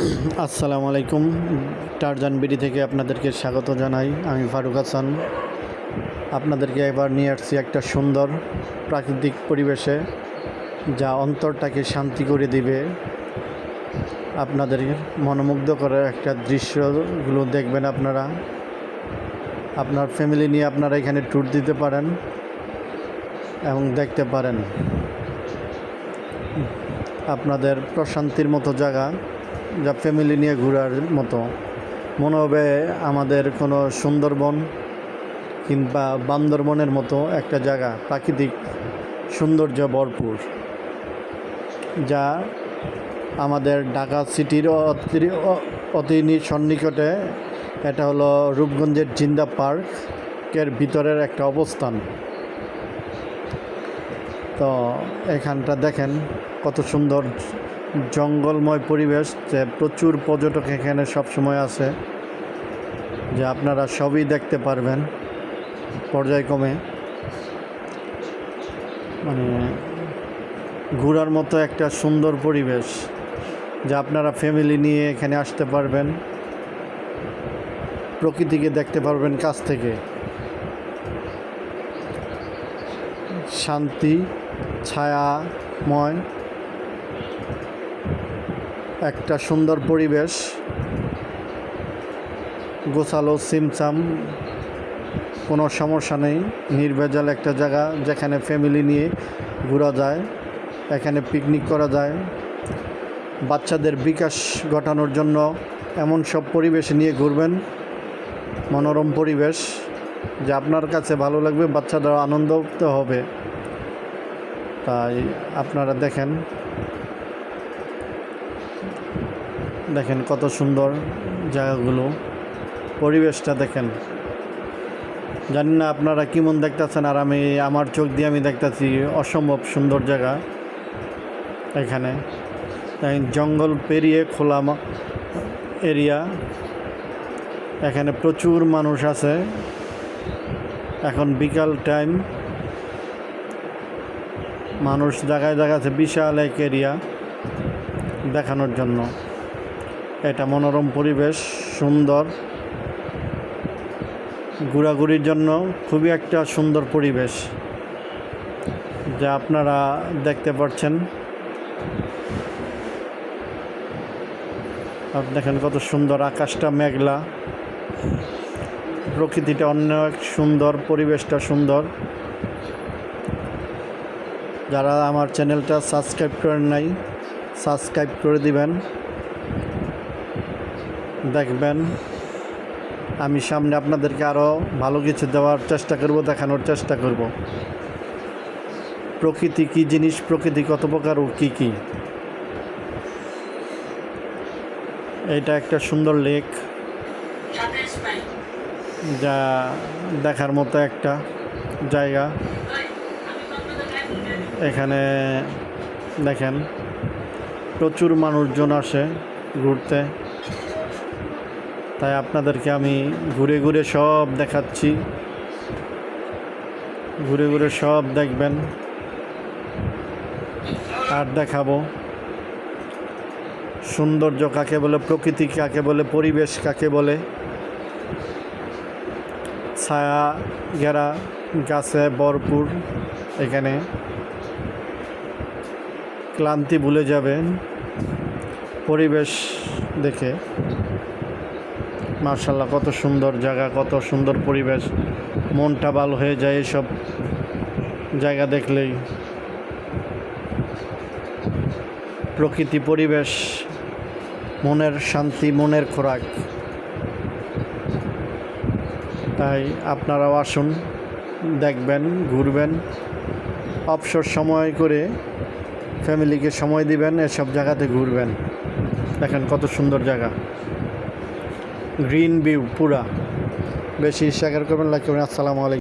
আসসালামু আলাইকুম। Tarzan BD থেকে আপনাদেরকে স্বাগত জানাই। আমি ফারুক হাসান। আপনাদেরকে এবার নিয়ে আসছি একটা সুন্দর প্রাকৃতিক পরিবেশে যা অন্তরটাকে শান্তি করে দিবে। আপনাদের মনোমুগ্ধ করার একটা দৃশ্যগুলো দেখবেন আপনারা। আপনার ফ্যামিলি নিয়ে আপনারা এখানে ট্যুর দিতে পারেন এবং দেখতে পারেন। আপনাদের প্রশান্তির মতো জায়গা। যা ফ্যামিলি নিয়ে ঘোরার মতো। মনে হবে আমাদের কোনো সুন্দরবন কিংবা বান্দরবনের মতো একটা জায়গা, প্রাকৃতিক সৌন্দর্য ভরপুর, যা আমাদের ঢাকা সিটির অতি- সন্নিকটে এটা হলো রূপগঞ্জের জিন্দা পার্কের ভিতরের একটা অবস্থান। তো এখানটা দেখেন কত সুন্দর জঙ্গলময় পরিবেশ যে প্রচুর পর্যটক এখানে সবসময় আছে, যে আপনারা সবই দেখতে পারবেন পর্যায়ক্রমে। মানে ঘোরার মতো একটা সুন্দর পরিবেশ, যা আপনারা ফ্যামিলি নিয়ে এখানে আসতে পারবেন, প্রকৃতিকে দেখতে পারবেন কাছ থেকে। শান্তি, ছায়াময় একটা সুন্দর পরিবেশ। গোছালো সিমসাম, কোনো সমস্যা নেই। নির্ভেজাল একটা জায়গা যেখানে ফ্যামিলি নিয়ে ঘোরা যায়, এখানে পিকনিক করা যায়। বাচ্চাদের বিকাশ ঘটানোর জন্য এমন সব পরিবেশ নিয়ে ঘুরবেন। মনোরম পরিবেশ, যে আপনার কাছে ভালো লাগবে বাচ্চাদের আনন্দ হবে। তাই আপনারা দেখেন দেখেন কত সুন্দর জায়গাগুলো, পরিবেশটা দেখেন। জানি না আপনারা কেমন দেখতেছেন, আর আমি, আমার চোখ দিয়ে আমি দেখতেছি অসম্ভব সুন্দর জায়গা এখানে। জঙ্গল পেরিয়ে খোলা এরিয়া। এখানে প্রচুর মানুষ আছে। এখন বিকাল টাইম। মানুষ জায়গায় জায়গায় আছে, বিশাল এক এরিয়া দেখানোর জন্য। এটা মনোরম পরিবেশ, সুন্দর। ঘোরাঘুরির জন্য খুবই একটা সুন্দর পরিবেশ যা আপনারা দেখতে পাচ্ছেন। দেখেন কত সুন্দর আকাশটা মেঘলা। প্রকৃতিটা অন্য এক সুন্দর, পরিবেশটা সুন্দর। যারা আমার চ্যানেলটা সাবস্ক্রাইব করেন নাই, সাবস্ক্রাইব করে দিবেন। দেখবেন, আমি সামনে আপনাদেরকে আরও ভালো কিছু দেওয়ার চেষ্টা করব, দেখানোর চেষ্টা করব। প্রকৃতি কী জিনিস, প্রকৃতি কত প্রকার ও কী কী? এটা একটা সুন্দর লেক। যা দেখার মতো একটা জায়গা। এখানে দেখেন, প্রচুর মানুষজন আসে ঘুরতে। তাই আপনাদেরকে আমি ঘুরে ঘুরে সব দেখাচ্ছি। ঘুরে ঘুরে সব দেখবেন। আর দেখাবো। সৌন্দর্য কাকে বলে, প্রকৃতি কাকে বলে, পরিবেশ কাকে বলে। ছায়া, ঘেরা, গাছে ভরপুর, এখানে। ক্লান্তি ভুলে যাবেন। পরিবেশ দেখে। মার্শাল্লাহ কত সুন্দর জায়গা, কত সুন্দর পরিবেশ। মনটা ভালো হয়ে যায় এসব জায়গা দেখলেই। প্রকৃতি, পরিবেশ, মনের শান্তি, মনের খোরাক। তাই আপনারাও আসুন, দেখবেন, ঘুরবেন। অবসর সময় করে ফ্যামিলিকে সময় দিবেন, এসব জায়গাতে ঘুরবেন। দেখেন কত সুন্দর জায়গা। গ্রিন ভিউ পুরা। বেশি শেয়ার করবেন লাইক করবেন। আসসালামু আলাইকুম।